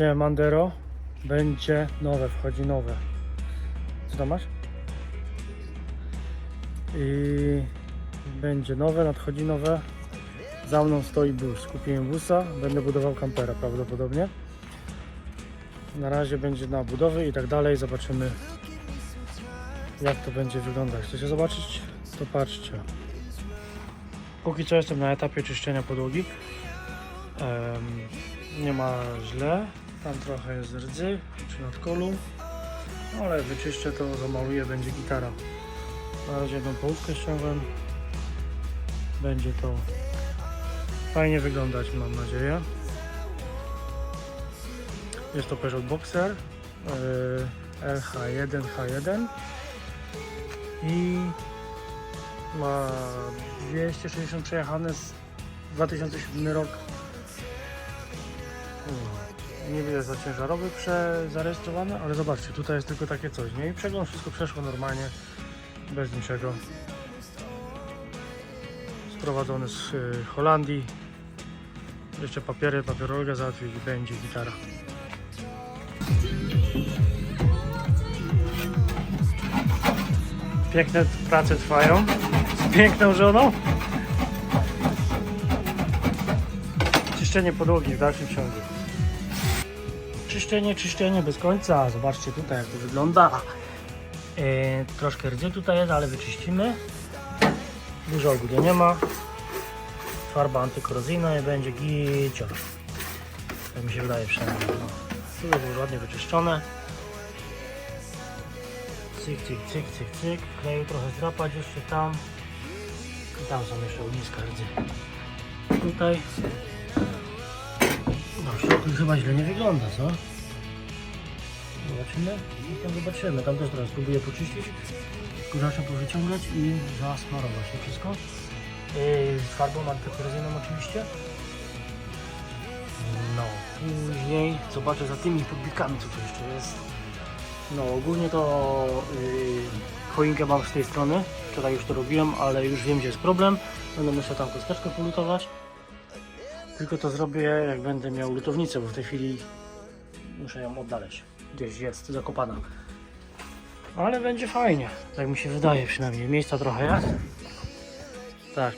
Mandero będzie nowe, wchodzi nowe. Co tam masz? I będzie nowe, nadchodzi nowe. Za mną stoi bus. Kupiłem busa, będę budował kampera prawdopodobnie. Na razie będzie na budowy i tak dalej. Zobaczymy jak to będzie wyglądać. Chcecie zobaczyć? To patrzcie. Póki co jestem na etapie czyszczenia podłogi. Em, nie ma źle. Tam trochę jest rdzy czy nadkolu. Ale wyczyszczę to, zamaluję, będzie gitara. Na razie jedną połówkę ściągłem. Będzie to fajnie wyglądać, mam nadzieję. Jest to Peugeot Boxer yy, LH1 H1 i ma 260 przejechane z 2007 rok. Nie widać za ciężarowy prze zarejestrowany, ale zobaczcie, tutaj jest tylko takie coś, nie? I przegląd wszystko przeszło normalnie, bez niczego. Sprowadzony z y, Holandii. Jeszcze papiery, papierologę załatwić i będzie gitara. Piękne prace trwają. Z piękną żoną. Czyszczenie podłogi w dalszym ciągu. Czyszczenie, czyszczenie bez końca. Zobaczcie tutaj jak to wygląda. E, troszkę rdzy tutaj jest, ale wyczyścimy. Dużo ogólnie nie ma. Farba antykorozyjna i będzie gicior. Tak mi się wydaje przynajmniej. No. Tu jest już ładnie wyczyszczone. Cyk, cyk, cyk, cyk, cyk. Kleju trochę zdrapać jeszcze tam. I tam są jeszcze ogniska rdzy. Tutaj. Środku chyba źle nie wygląda, co? Zobaczymy. Tam zobaczymy. Tam też teraz spróbuję poczyścić. Kurzaczem powyciągać i zasmarować to wszystko. Yy, z farbą antykorozyjną oczywiście. No, później zobaczę za tymi podbikami co tu jeszcze jest. No ogólnie to yy, choinkę mam z tej strony. Wczoraj już to robiłem, ale już wiem gdzie jest problem. Będę musiał tam kosteczkę polutować. Tylko to zrobię jak będę miał lutownicę, bo w tej chwili muszę ją oddaleźć. Gdzieś jest zakopana. Ale będzie fajnie, tak mi się wydaje przynajmniej. Miejsca trochę jest. Tak.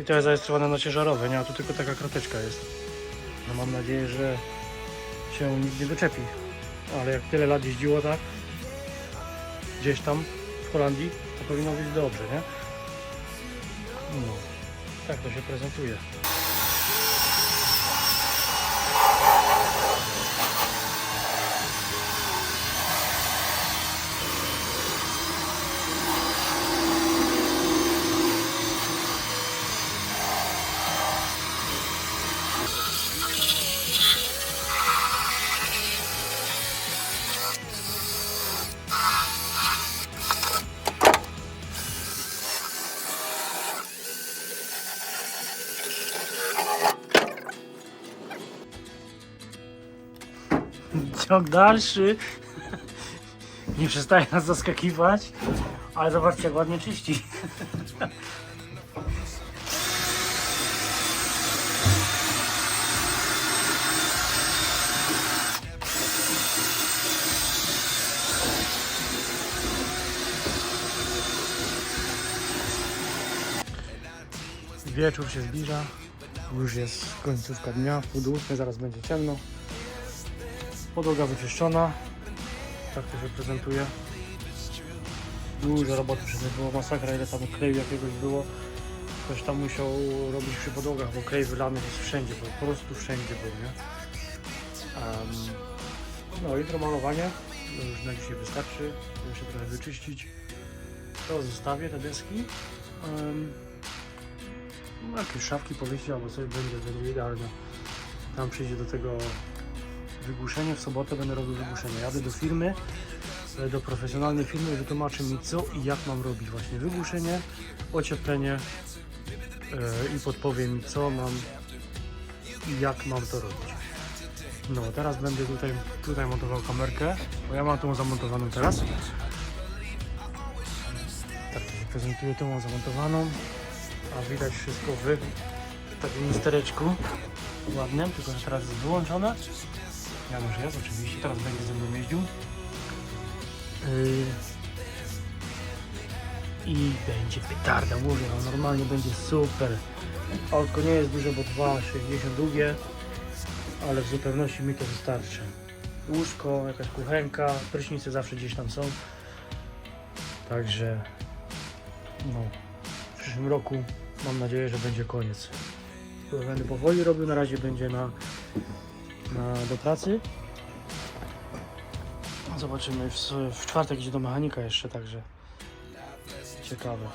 I to jest zarejestrowane na ciężarowe, nie? A tu tylko taka krateczka jest. No mam nadzieję, że się nic nie doczepi. Ale jak tyle lat jeździło tak, gdzieś tam w Holandii, to powinno być dobrze, nie? No, tak to się prezentuje. Ciąg dalszy. Nie przestaje nas zaskakiwać. Ale zobaczcie jak ładnie czyści. Wieczór się zbliża. Już jest końcówka dnia, pół ósmej, zaraz będzie ciemno. Podłoga wyczyszczona. Tak to się prezentuje. Dużo roboty przed tym było masakra, ile tam kleju jakiegoś było. Ktoś tam musiał robić przy podłogach, bo klej wylany jest wszędzie, po prostu wszędzie był, nie? Em, no jutro malowanie, już na dzisiaj wystarczy, to jeszcze trochę wyczyścić. To zostawię, te deski. Um, no, jakieś szafki powiesić albo coś będzie, będzie idealnie. Tam przyjdzie do tego wygłuszenie. W sobotę będę robił wygłuszenie. Jadę do firmy, e, do profesjonalnej firmy i wytłumaczy mi co i jak mam robić właśnie wygłuszenie, ocieplenie e, i podpowie mi co mam i jak mam to robić. No teraz będę tutaj, tutaj montował kamerkę, bo ja mam tą zamontowaną teraz. Tak prezentuje, tą zamontowaną, a widać wszystko w takim mistereczku ładnym, tylko że teraz jest wyłączone. Janusz jest oczywiście, teraz będzie ze mną jeździł. Yy, I będzie petarda, mówię, no normalnie będzie super. Autko nie jest duże, bo 2,60 długie, ale w zupełności mi to wystarczy. Łóżko, jakaś kuchenka, prysznice zawsze gdzieś tam są. Także no, w przyszłym roku mam nadzieję, że będzie koniec. Będę powoli robił, na razie będzie na do pracy. Zobaczymy, w, w czwartek idzie do mechanika jeszcze, także ciekawe.